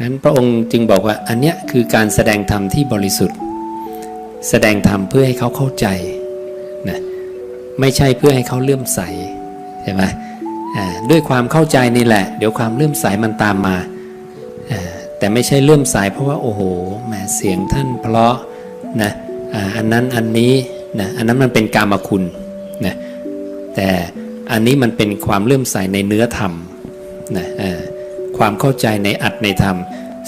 นั้นพระองค์จึงบอกว่าอันเนี้ยคือการแสดงธรรมที่บริสุทธิ์ แสดงธรรมเพื่อให้เขาเข้าใจนะไม่ใช่เพื่อให้เขาเลื่อมใสใช่ไหมด้วยความเข้าใจนี่แหละ เดี๋ยวความเลื่อมใสมันตามมา แต่ไม่ใช่เลื่อมใสเพราะว่าโอ้โหแหมเสียงท่านเพราะนะอันนั้นอันนี้นะอันนั้นมันเป็นกามคุณนะแต่อันนี้มันเป็นความเลื่อมใสในเนื้อธรรมนะอ่า ความเข้าใจในอัตในธรรม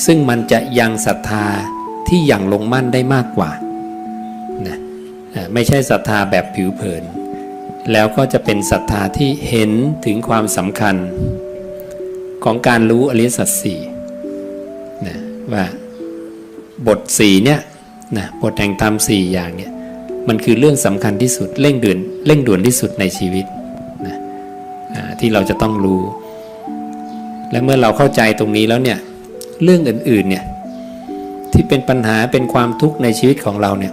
ซึ่งมันจะยังศรัทธาที่ยังลงมั่นได้มากกว่านะไม่ใช่ศรัทธาแบบผิวเผิน แล้วก็จะเป็นศรัทธาที่เห็นถึงความสำคัญ ของการรู้อริยสัจสี่นะว่าบทสี่เนี่ยนะบทแห่งธรรมสี่อย่างเนี่ยมันคือเรื่องสำคัญที่สุดเร่งด่วนเร่งด่วนที่สุดในชีวิตนะที่เราจะต้องรู้ และเมื่อเราเข้าใจตรงนี้แล้วเนี่ยเรื่องอื่นๆเนี่ยที่เป็นปัญหาเป็นความทุกข์ในชีวิตของเราเนี่ย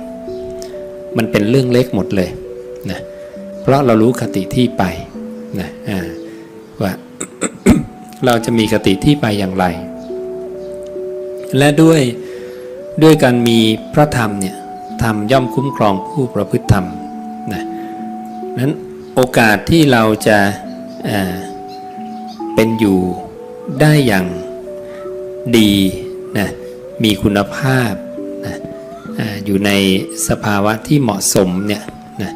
มันเป็นเรื่องเล็กหมดเลยนะเพราะเรารู้คติที่ไปนะว่าเราจะมีคติที่ไปอย่างไร และด้วยด้วยการมีพระธรรมเนี่ยธรรมย่อมคุ้มครองผู้ประพฤติธรรมนะนั้นโอกาสที่เราจะอ่าเป็นอยู่ ได้อย่างดีนะมีคุณภาพนะอยู่ในสภาวะที่เหมาะสมเนี่ยนะ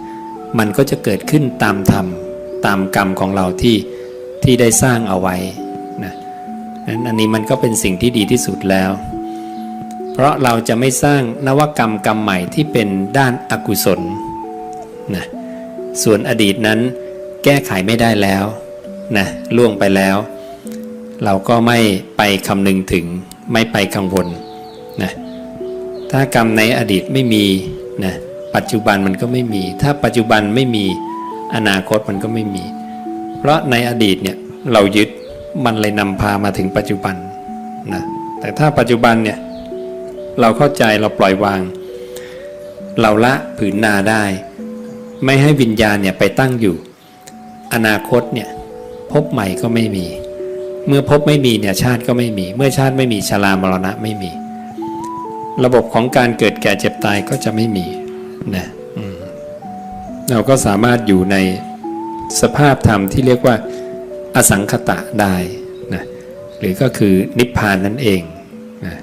มันก็จะเกิดขึ้นตามธรรมตามกรรมของเราที่ที่ได้สร้างเอาไว้นะนั้นอันนี้มันก็เป็นสิ่งที่ดีที่สุดแล้ว เพราะเราจะไม่สร้างนวกรรมกรรมใหม่ที่เป็นด้านอากุศลนะส่วนอดีตนั้นแก้ไขไม่ได้แล้วนะล่วงไปแล้ว เราก็ไม่ไปคำนึงถึงไม่ไปกังวลนะถ้ากรรมในอดีตไม่มีนะปัจจุบันมันก็ไม่มี ถ้าปัจจุบันไม่มีอนาคตมันก็ไม่มี เพราะในอดีตเนี่ยเรายึดมันเลยนำพามาถึงปัจจุบันนะแต่ถ้าปัจจุบันเนี่ยเราเข้าใจเราปล่อยวาง เราละผืนนาได้ ไม่ให้วิญญาณเนี่ยไปตั้งอยู่ อนาคตเนี่ยพบใหม่ก็ไม่มี เมื่อพบไม่มีเนี่ยชาติก็ไม่มี เมื่อชาติไม่มีชรามรณะไม่มี ระบบของการเกิดแก่เจ็บตายก็จะไม่มีนะเราก็สามารถอยู่ในสภาพธรรมที่เรียกว่า อสังคตะได้นะหรือก็คือนิพพานนั่นเองนะ